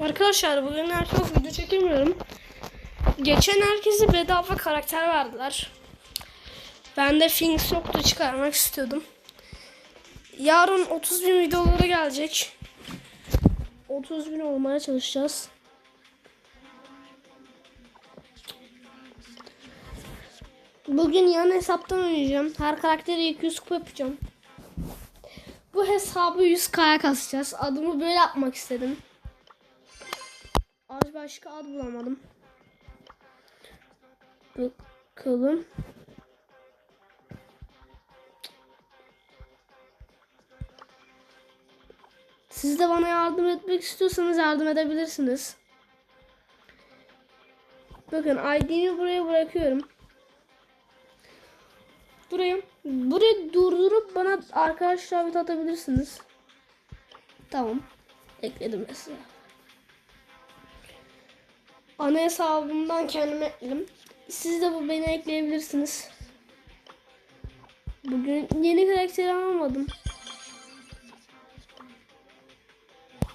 Arkadaşlar bugün çok video çekemiyorum. Geçen herkese bedava karakter verdiler. Ben de Things yoktu çıkarmak istiyordum. Yarın 30 bin videoları gelecek. 30 bin olmaya çalışacağız. Bugün yan hesaptan oynayacağım. Her karakteri 200 kupa yapacağım. Bu hesabı 100k'ya kasacağız. Adımı böyle yapmak istedim. Başka ad bulamadım. Bakalım. Siz de bana yardım etmek istiyorsanız yardım edebilirsiniz. Bakın ID'mi buraya bırakıyorum. Buraya, buraya durdurup bana arkadaşlar bir atabilirsiniz. Tamam. Ekledim mesela. Ana hesabımdan kendime ekledim. Siz de bu beni ekleyebilirsiniz. Bugün yeni karakteri almadım.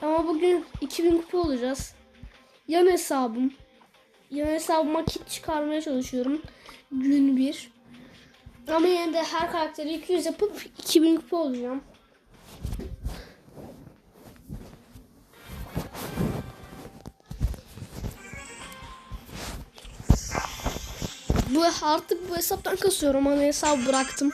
Ama bugün 2000 kupa olacağız. Yan hesabım. Yan hesabıma kit çıkarmaya çalışıyorum. Gün 1. Ama yine de her karakteri 200 yapıp 2000 kupa olacağım. Bu artık bu hesaptan kasıyorum. Ana hesabı bıraktım.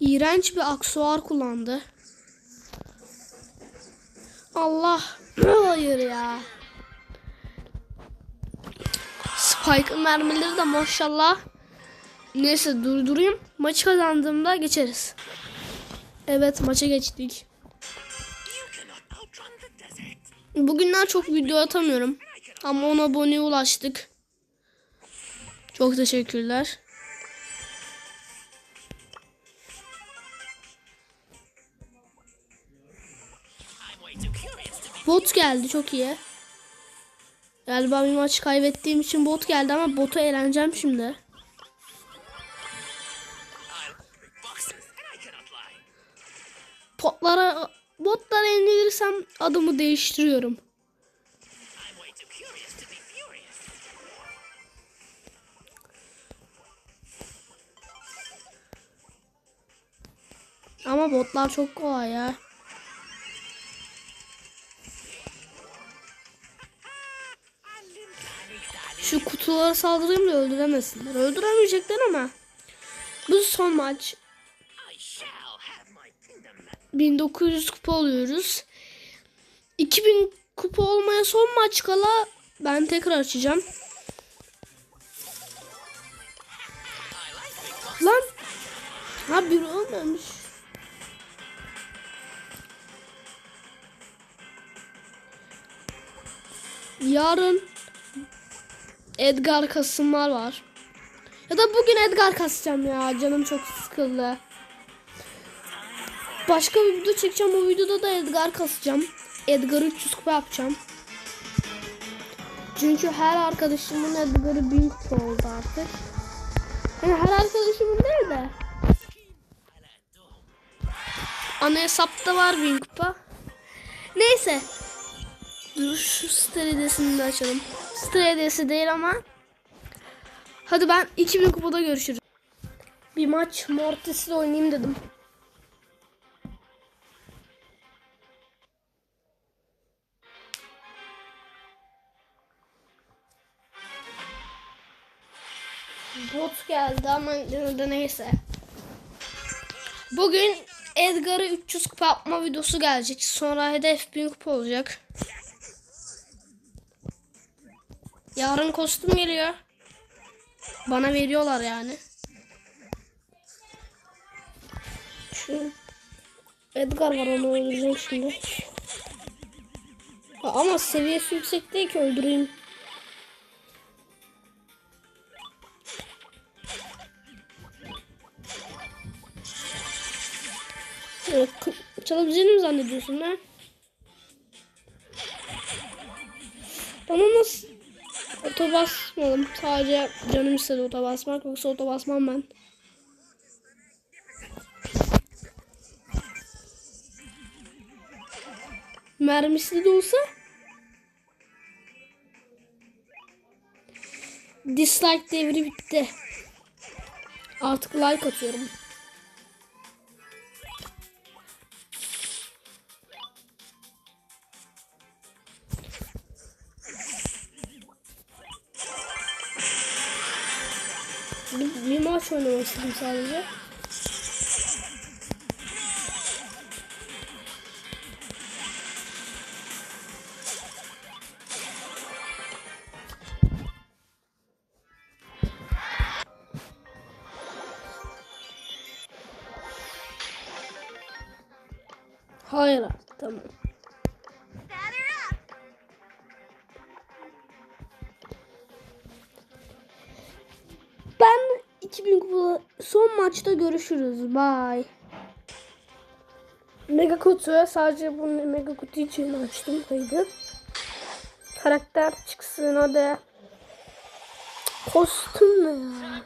İğrenç bir aksuar kullandı. Allah. Hayır ya. Spike'ın mermileri de maşallah. Neyse durdurayım. Maçı kazandığımda geçeriz. Evet maça geçtik. Bugünler çok video atamıyorum. Ama 10 aboneye ulaştık. Çok teşekkürler. Bot geldi çok iyi. Galiba bir maç kaybettiğim için bot geldi ama botu eğleneceğim şimdi. Potlara botlara yenilirsem adımı değiştiriyorum. Ama botlar çok kolay ya. Şu kutulara saldırayım da öldüremesinler. Öldüremeyecekler ama. Bu son maç. 1900 kupa oluyoruz. 2000 kupa olmaya son maç kala ben tekrar açacağım. Lan. Ha bir olmamış. Yarın Edgar kasımlar var. Ya da bugün Edgar kasacağım ya. Canım çok sıkıldı. Başka bir video çekeceğim. O videoda da Edgar kasacağım. Edgar'ı 300 kupa yapacağım. Çünkü her arkadaşımın Edgar'ı 1000 kupa oldu artık. Yani her arkadaşımın değil de. Ana hesapta var 1000 kupa. Neyse. Dur şu star hediyesini de açalım. Star hediyesi değil ama. Hadi ben 2000 kupada görüşürüz. Bir maç Mortis'le oynayayım dedim. Bot geldi ama de neyse. Bugün Edgar'ı 300 kupa yapma videosu gelecek. Sonra hedef 1000 kupa olacak. Yarın kostüm geliyor. Bana veriyorlar yani. Şu Edgar var onu öldüreceğim şimdi. Ama seviyesi yüksek değil ki öldüreyim. Ee, Çalabileceğini mi zannediyorsun ha? Bana nasıl oto basmalım? Sadece canım istedi oto basmak yoksa oto basmam ben. Mermisi de olsa dislike devri bitti. Artık like atıyorum. Bir, bir maç oynamak istedim sadece. Hayır artık tamam. Ben 2000 kupa son maçta görüşürüz. Bye. Mega kutu sadece bunu mega kutu için açtım kaydı. Karakter çıksın hadi. Kostüm ne ya?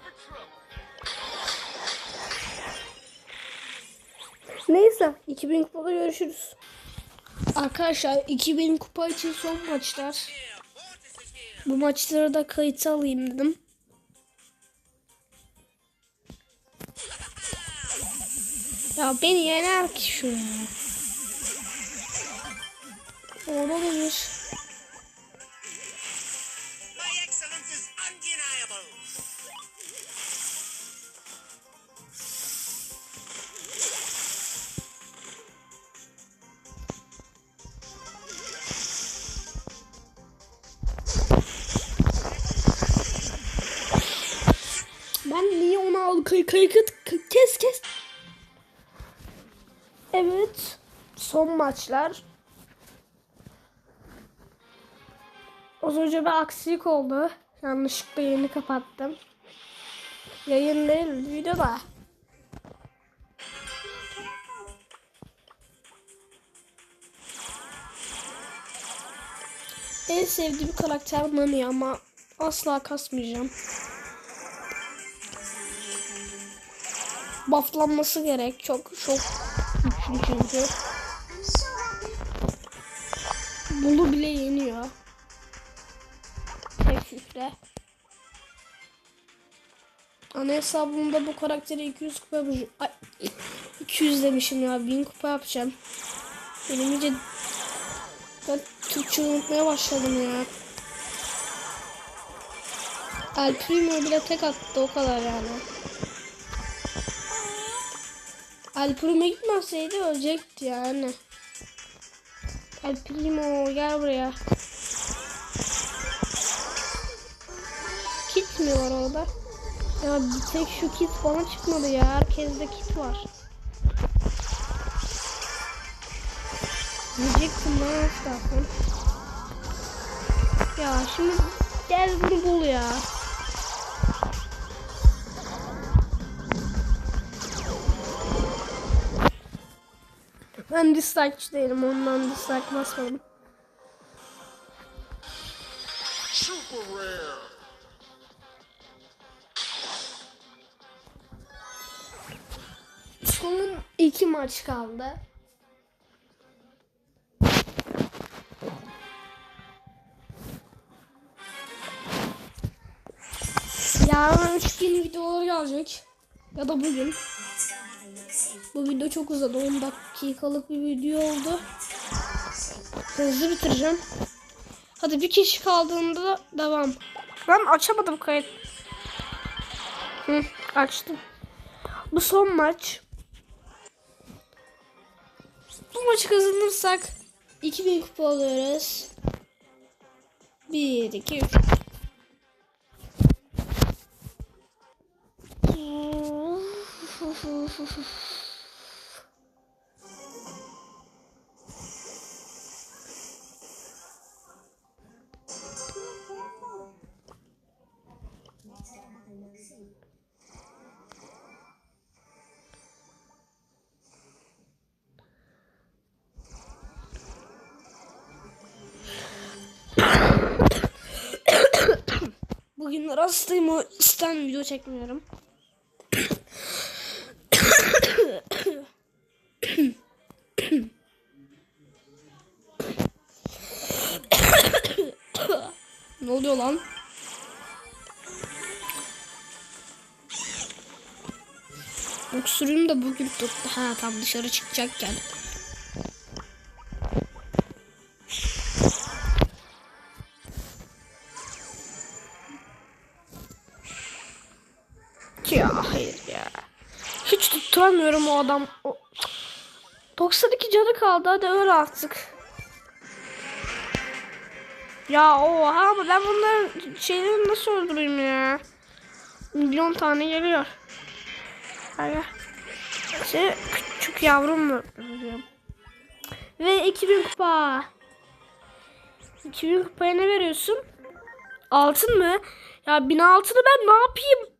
Neyse 2000 kupada görüşürüz. Arkadaşlar 2000 kupa için son maçlar. Bu maçları da kayıt alayım dedim. Ya beni yener ki şu ya. Orada da bir. Ben niye onu al kay kay kay- Son maçlar. Az önce bir aksilik oldu. Yanlışlıkla yayını kapattım. Yayın değil video da. En sevdiğim karakter Nami ama asla kasmayacağım. bufflanması gerek. Çok çok güçlü çünkü. Bulu bile yeniyor. Tek yükle. Ana hesabımda bu karakteri 200 kupa yapacağım. Ay, 200 demişim ya. 1000 kupa yapacağım. Benim iyice ben Türkçe unutmaya başladım ya. El Primo bile tek attı o kadar yani. El Primo gitmeseydi ölecekti yani. El Primo gel buraya. Kit mi var orada? Ya bir tek şu kit bana çıkmadı ya. Herkeste kit var. Diyecektim bana istersen. Ya şimdi gel bunu bul ya. Ben dislike'çı değilim. Ondan dislike basmadım. Super rare. Son iki maç kaldı. Yarın 3000 videoları gelecek. Ya da bugün. Bu video çok uzadı. 10 dakikalık bir video oldu. Hızlı bitireceğim. Hadi bir kişi kaldığında devam. Ben açamadım kayıt. Hı, açtım. Bu son maç. Bu maçı kazanırsak 2000 kupa alıyoruz. 1, 2, 3. Bugün rastlayım o isten video çekmiyorum. ne oluyor lan? Öksürüğüm de bugün tuttu. Ha tam dışarı çıkacakken. Hiç tutturamıyorum o adam. O... 92 canı kaldı hadi öl artık. Ya oha ama ben bunların şeylerini nasıl öldüreyim ya? Milyon tane geliyor. Hadi. Şey, küçük yavrum mu? Ve 2000 kupa. 2000 kupaya ne veriyorsun? Altın mı? Ya 1000 altını ben ne yapayım?